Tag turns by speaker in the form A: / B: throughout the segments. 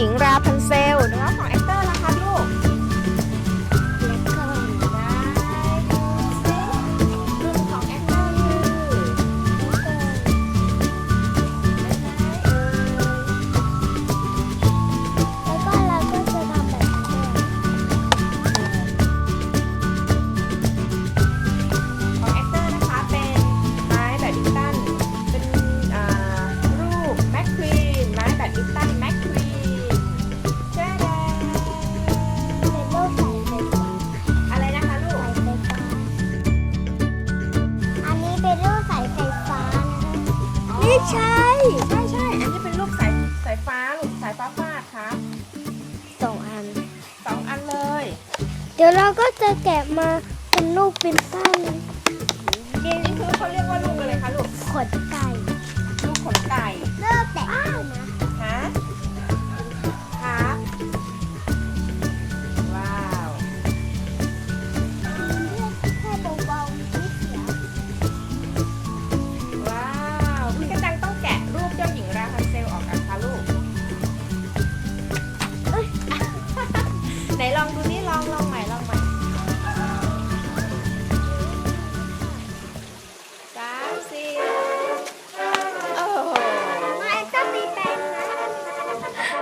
A: ญิงราพันเซ
B: ลนะ
A: คะของ
B: ใช่
A: ใช่ใช่อันนี้เป็นรูปสายสายฟ้าลูกสายฟ้าฟาดครับ
B: สองอัน
A: สองอันเลย
B: เดี๋ยวเราก็จะแกะมาเป็นรูปเป็นตั้น
A: นี่คือเขาเรียกว่าลูกอะไรคะลูก
B: ขนไก่
A: ลูก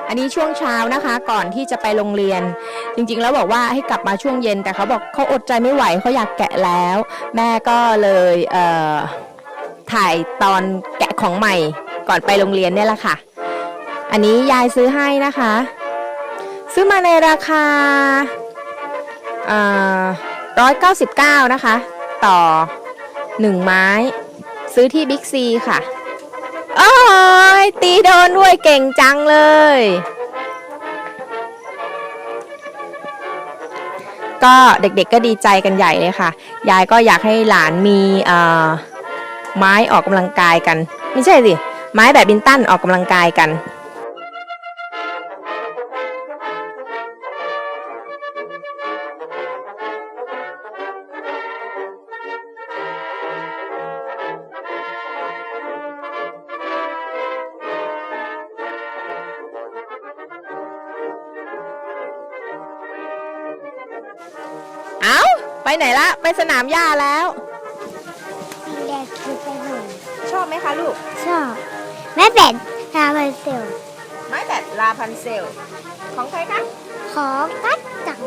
B: อันนี้
C: ช่วงเช้านะคะ ก่อนที่จะไปโรงเรียน จริงๆ แล้วบอกว่าให้กลับมาช่วงเย็น แต่เขาบอกเขาอดใจไม่ไหวเขาอยากแกะแล้ว แม่ก็เลยเถ่ายตอนแกะของใหม่ก่อนไปโรงเรียนเนี่ยแหละค่ะ อันนี้ยายซื้อให้นะคะ ซื้อมาในราคาร้อยเก้าสิบเก้านะคะ ต่อหนึ่งไม้ ซื้อที่บิ๊กซีค่ะ โอ้ยตีโดนด้วยเก่งจังเลย ก็เด็กๆก็ดีใจกันใหญ่เลยค่ะ ยายก็อยากให้หลานมีไม้ออกกำลังกายกัน ไม่ใช่สิ ไม้แบบบินตันออกกำลังกายกัน ไปไหนละ ไปสนามหญ้าแล้ว
B: สีแดงคือไปหนึ่ง
A: ชอบไหมคะลูก
B: ชอบแม่เป็ดทาไปเซล
A: ไม้แบบลาพันเซล ของใครคะ
B: ขอกัดจัง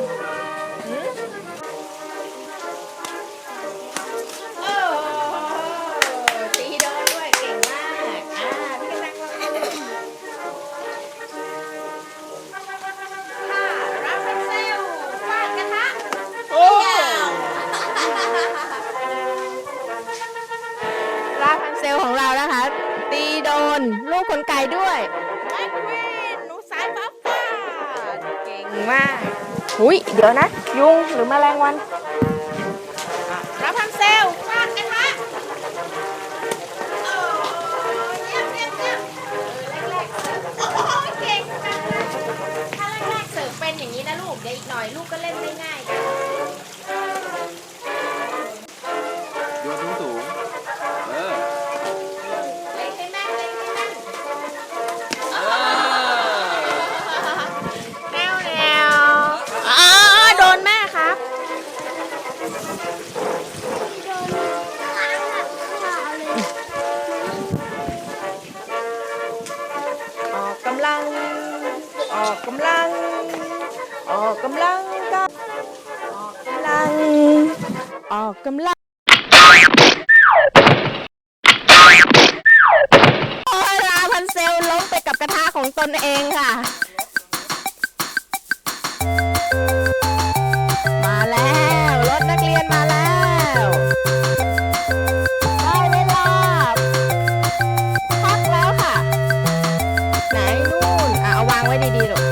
A: หืม ลาพันเซล
C: ของเรานะคะ ตีโดนลูกขนไก่ด้วย
A: แม็กควีนหนูสายฟ้าฟาดเก่งมาก
C: หุยเดี๋ยวนะ ยุงหรือแมลงวัน
A: รับพันเซลฟาดกันฮะโอ้เยี่ยมเยี่ยมเยี่ยมเออแรกๆเสิร์ฟโอ้ยเก่งจังเลยถ้าแรกๆเสิร์ฟเป็นอย่างนี้นะลูกเดี๋ยวอีกหน่อยลูกก็เล่นได้ กกำลัง ออกกำลัง ออกกำลังกันออกกำลัง
C: ออกกำลังโอ้ยลาพันเซลล้มไปกับกระทะของตนเองค่ะ buena y